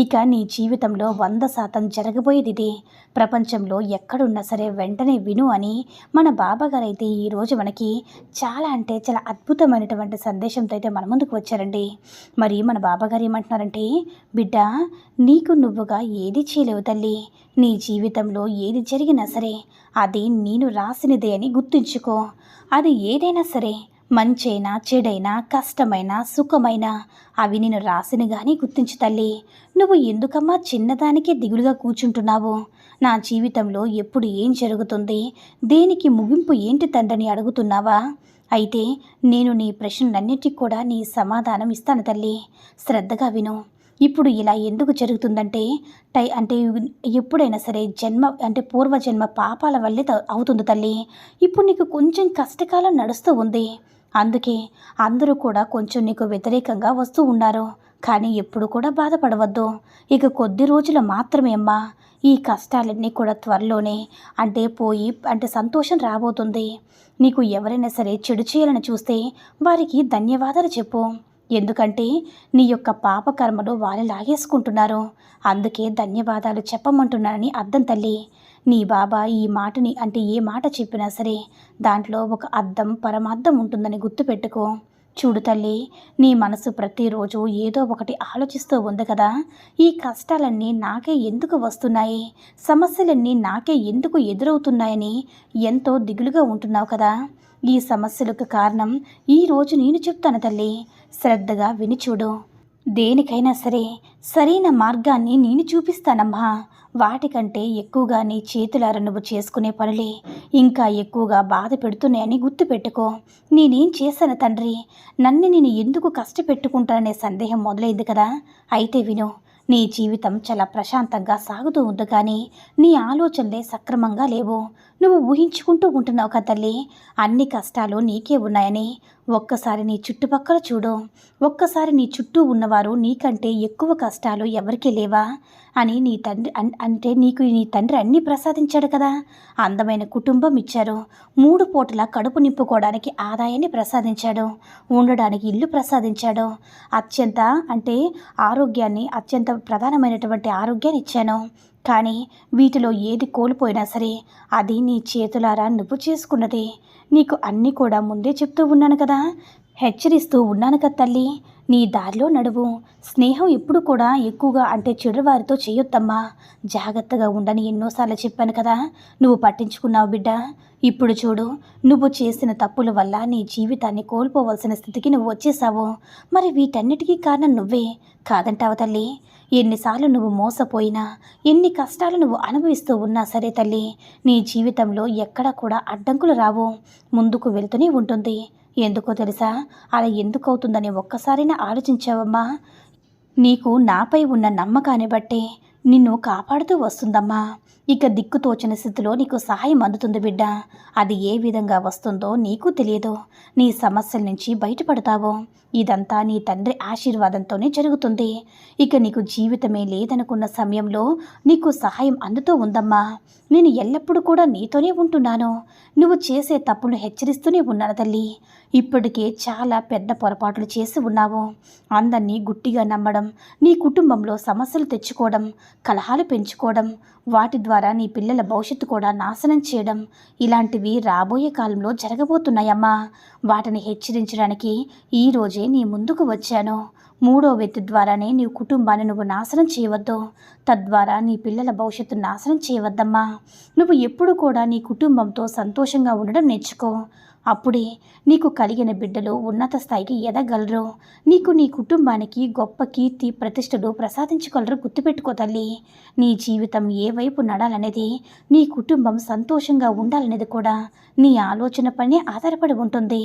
ఇక నీ జీవితంలో వంద శాతం జరగబోయేది ఇదే ప్రపంచంలో ఎక్కడున్నా సరే వెంటనే విను అని మన బాబాగారు అయితే ఈరోజు మనకి చాలా అంటే చాలా అద్భుతమైనటువంటి సందేశంతో అయితే మన ముందుకు వచ్చారండి. మరి మన బాబాగారు ఏమంటున్నారంటే బిడ్డ నీకు నువ్వుగా ఏది చేయలేవు తల్లి. నీ జీవితంలో ఏది జరిగినా సరే అది నేను రాసినదే అని గుర్తుంచుకో. అది ఏదైనా సరే మంచైనా చెడైనా కష్టమైనా సుఖమైనా అవి నేను రాసిన కానీ గుర్తించు తల్లి. నువ్వు ఎందుకమ్మా చిన్నదానికే దిగులుగా కూర్చుంటున్నావు? నా జీవితంలో ఎప్పుడు ఏం జరుగుతుంది? దేనికి ముగింపు ఏంటి తండ్రిని అడుగుతున్నావా? అయితే నేను నీ ప్రశ్నలన్నిటికీ కూడా నీ సమాధానం ఇస్తాను తల్లి. శ్రద్ధగా విను. ఇప్పుడు ఇలా ఎందుకు జరుగుతుందంటే టై అంటే ఎప్పుడైనా సరే జన్మ అంటే పూర్వజన్మ పాపాల వల్లే త- అవుతుంది తల్లి. ఇప్పుడు నీకు కొంచెం కష్టకాలం నడుస్తూ ఉంది. అందుకే అందరూ కూడా కొంచెం నీకు వ్యతిరేకంగా వస్తూ ఉన్నారు. కానీ ఎప్పుడు కూడా బాధపడవద్దు. ఇక కొద్ది రోజులు మాత్రమే అమ్మా. ఈ కష్టాలన్నీ కూడా త్వరలోనే అంటే పోయి అంటే సంతోషం రాబోతుంది. నీకు ఎవరైనా సరే చెడు చేయాలని చూస్తే వారికి ధన్యవాదాలు చెప్పు. ఎందుకంటే నీ యొక్క పాపకర్మలు వారి లాగేసుకుంటున్నారు అందుకే ధన్యవాదాలు చెప్పమంటున్నానని అర్థం తల్లి. నీ బాబా ఈ మాటని అంటే ఏ మాట చెప్పినా సరే దాంట్లో ఒక అర్థం పరమార్థం ఉంటుందని గుర్తుపెట్టుకో. చూడు తల్లి నీ మనసు ప్రతిరోజు ఏదో ఒకటి ఆలోచిస్తూ ఉంది కదా. ఈ కష్టాలన్నీ నాకే ఎందుకు వస్తున్నాయి? సమస్యలన్నీ నాకే ఎందుకు ఎదురవుతున్నాయని ఎంతో దిగులుగా ఉంటున్నావు కదా. ఈ సమస్యలకు కారణం ఈరోజు నేను చెప్తాను తల్లి. శ్రద్ధగా విని చూడు. దేనికైనా సరే సరైన మార్గాన్ని నేను చూపిస్తానమ్మా. వాటికంటే ఎక్కువగా నీ చేతులార నువ్వు చేసుకునే పనులే. ఇంకా ఎక్కువగా బాధ పెడుతున్నాయని గుర్తుపెట్టుకో నేనేం చేశాను తండ్రి? నన్ను నేను ఎందుకు కష్టపెట్టుకుంటాననే సందేహం మొదలైంది కదా. అయితే విను నీ జీవితం చాలా ప్రశాంతంగా సాగుతూ ఉంది కానీ నీ ఆలోచనలే సక్రమంగా లేవు. నువ్వు ఊహించుకుంటూ ఉంటున్నావు కదా తల్లి. అన్ని కష్టాలు నీకే ఉన్నాయని. ఒక్కసారి నీ చుట్టుపక్కల చూడు. ఒక్కసారి నీ చుట్టూ ఉన్నవారు నీకంటే ఎక్కువ కష్టాలు ఎవరికీ లేవా? అని నీ తండ్రి అంటే నీకు నీ తండ్రి అన్నీ ప్రసాదించాడు కదా. అందమైన కుటుంబం ఇచ్చారు. మూడు పూటల కడుపు నింపుకోవడానికి ఆదాయాన్ని ప్రసాదించాడు. ఉండడానికి ఇల్లు ప్రసాదించాడు. అత్యంత అంటే ఆరోగ్యాన్ని అత్యంత ప్రధానమైనటువంటి ఆరోగ్యాన్ని ఇచ్చాను. కానీ వీటిలో ఏది కోల్పోయినా సరే అది నీ చేతులారా నువ్వు చేసుకున్నది. నీకు అన్నీ కూడా ముందే చెప్తూ ఉన్నాను కదా. హెచ్చరిస్తూ ఉన్నాను కదా తల్లి. నీ దారిలో నడువు. స్నేహం ఎప్పుడు కూడా ఎక్కువగా అంటే చెడువారితో చేయొద్దమ్మా. జాగ్రత్తగా ఉండని ఎన్నోసార్లు చెప్పాను కదా. నువ్వు పట్టించుకున్నావు బిడ్డ. ఇప్పుడు చూడు నువ్వు చేసిన తప్పుల వల్ల నీ జీవితాన్ని కోల్పోవలసిన స్థితికి నువ్వు వచ్చేసావు. మరి వీటన్నిటికీ కారణం నువ్వే. కాదంటావు తల్లి? ఎన్నిసార్లు నువ్వు మోసపోయినా ఎన్ని కష్టాలు నువ్వు అనుభవిస్తూ ఉన్నా సరే తల్లి నీ జీవితంలో ఎక్కడా కూడా అడ్డంకులు రావు. ముందుకు వెళ్తూనే ఉంటుంది. ఎందుకో తెలుసా? అలా ఎందుకు అవుతుందని ఒక్కసారైనా ఆలోచించావమ్మా. నీకు నాపై ఉన్న నమ్మకాన్ని బట్టే నిన్ను కాపాడుతూ వస్తుందమ్మా. ఇక దిక్కుతోచని స్థితిలో నీకు సహాయం అందుతుంది బిడ్డ. అది ఏ విధంగా వస్తుందో నీకు తెలియదు. నీ సమస్యల నుంచి బయటపడతావు. ఇదంతా నీ తండ్రి ఆశీర్వాదంతోనే జరుగుతుంది. ఇక నీకు జీవితమే లేదనుకున్న సమయంలో నీకు సహాయం అందుతూ ఉందమ్మా. నేను ఎల్లప్పుడూ కూడా నీతోనే ఉంటున్నాను. నువ్వు చేసే తప్పులు హెచ్చరిస్తూనే ఉన్నాను తల్లి. ఇప్పటికే చాలా పెద్ద పొరపాట్లు చేసి ఉన్నావు. అందరినీ గుట్టిగా నమ్మడం నీ కుటుంబంలో సమస్యలు తెచ్చుకోవడం కలహాలు పెంచుకోవడం వాటి ద్వారా నీ పిల్లల భవిష్యత్తు కూడా నాశనం చేయడం ఇలాంటివి రాబోయే కాలంలో జరగబోతున్నాయమ్మా. వాటిని హెచ్చరించడానికి ఈ రోజే నీ ముందుకు వచ్చాను. మూడో వ్యక్తి ద్వారానే నీ కుటుంబాన్ని నువ్వు నాశనం చేయవద్దు. తద్వారా నీ పిల్లల భవిష్యత్తు నాశనం చేయవద్దమ్మా. నువ్వు ఎప్పుడు కూడా నీ కుటుంబంతో సంతోషంగా ఉండడం నేర్చుకో. అప్పుడే నీకు కలిగిన బిడ్డలు ఉన్నత స్థాయికి ఎదగలరు. నీకు నీ కుటుంబానికి గొప్ప కీర్తి ప్రతిష్టలు ప్రసాదించగలరు గుర్తుపెట్టుకో తల్లి. నీ జీవితం ఏ వైపు నడాలనేది నీ కుటుంబం సంతోషంగా ఉండాలనేది కూడా నీ ఆలోచన పైనే ఆధారపడి ఉంటుంది.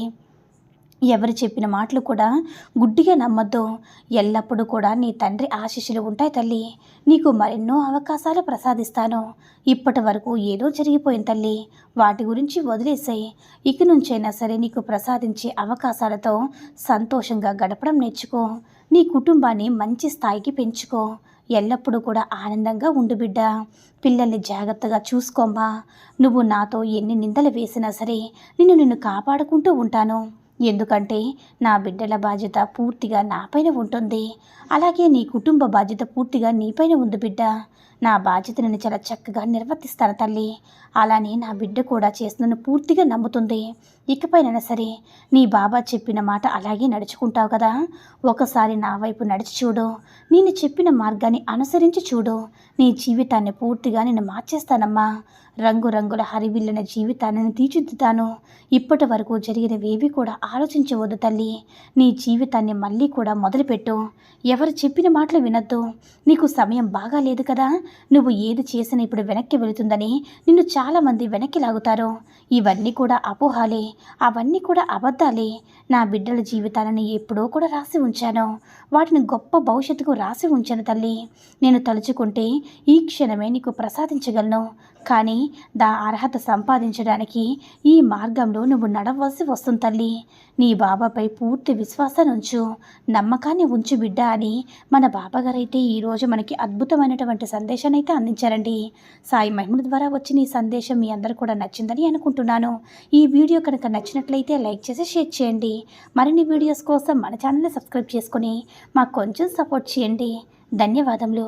ఎవరు చెప్పిన మాటలు కూడా గుడ్డిగా నమ్మద్దు. ఎల్లప్పుడూ కూడా నీ తండ్రి ఆశీస్సులు ఉంటాయి తల్లి. నీకు మరెన్నో అవకాశాలు ప్రసాదిస్తాను. ఇప్పటి వరకు ఏదో జరిగిపోయింది తల్లి. వాటి గురించి వదిలేసాయి. ఇక నుంచైనా సరే నీకు ప్రసాదించే అవకాశాలతో సంతోషంగా గడపడం నేర్చుకో. నీ కుటుంబాన్ని మంచి స్థాయికి పెంచుకో. ఎల్లప్పుడూ కూడా ఆనందంగా ఉండు బిడ్డ. పిల్లల్ని జాగ్రత్తగా చూసుకోమ్మా. నువ్వు నాతో ఎన్ని నిందలు వేసినా సరే నిన్ను నిన్ను కాపాడుకుంటూ ఉంటాను. ఎందుకంటే నా బిడ్డల బాధ్యత పూర్తిగా నాపైన ఉంటుంది. అలాగే నీ కుటుంబ బాధ్యత పూర్తిగా నీపైన ఉంది బిడ్డ. నా బాధ్యతను నేను చాలా చక్కగా నిర్వర్తిస్తాను తల్లి. అలానే నా బిడ్డ కూడా చేస్తున్న పూర్తిగా నమ్ముతుంది. ఇకపైనైనా సరే నీ బాబా చెప్పిన మాట అలాగే నడుచుకుంటావు కదా. ఒకసారి నా వైపు నడిచి చూడు. నేను చెప్పిన మార్గాన్ని అనుసరించి చూడు. నీ జీవితాన్ని పూర్తిగా నేను మార్చేస్తానమ్మా. రంగురంగుల హరివిల్లిన జీవితాన్ని నేను తీర్చిదిద్దుతాను. ఇప్పటి వరకు జరిగినవేవి కూడా ఆలోచించవద్దు తల్లి. నీ జీవితాన్ని మళ్ళీ కూడా మొదలుపెట్టు. ఎవరు చెప్పిన మాటలు వినొద్దు. నీకు సమయం బాగా లేదు కదా. నువ్వు ఏది చేసినా ఇప్పుడు వెనక్కి వెళుతుందని నిన్ను చాలామంది వెనక్కి లాగుతారు. ఇవన్నీ కూడా అపోహాలే. అవన్నీ కూడా అబద్ధాలే. నా బిడ్డల జీవితాలను ఎప్పుడో కూడా రాసి ఉంచాను. వాటిని గొప్ప భవిష్యత్తుకు రాసి ఉంచాను తల్లి. నేను తలుచుకుంటే ఈ క్షణమే నీకు ప్రసాదించగలను. కానీ దా అర్హత సంపాదించడానికి ఈ మార్గంలో నువ్వు నడవలసి వస్తుంది తల్లి. నీ బాబాపై పూర్తి విశ్వాసాన్ని ఉంచు. నమ్మకాన్ని ఉంచు బిడ్డ అని మన బాబాగారైతే ఈరోజు మనకి అద్భుతమైనటువంటి సందేశాన్ని అయితే అందించారండి. సాయి మహిమల ద్వారా వచ్చిన ఈ సందేశం మీ అందరు కూడా నచ్చిందని అనుకుంటున్నాను. ఈ వీడియో కనుక నచ్చినట్లయితే లైక్ చేసి షేర్ చేయండి. మరిన్ని వీడియోస్ కోసం మన ఛానల్ని సబ్స్క్రైబ్ చేసుకుని మాకు కొంచెం సపోర్ట్ చేయండి. ధన్యవాదములు.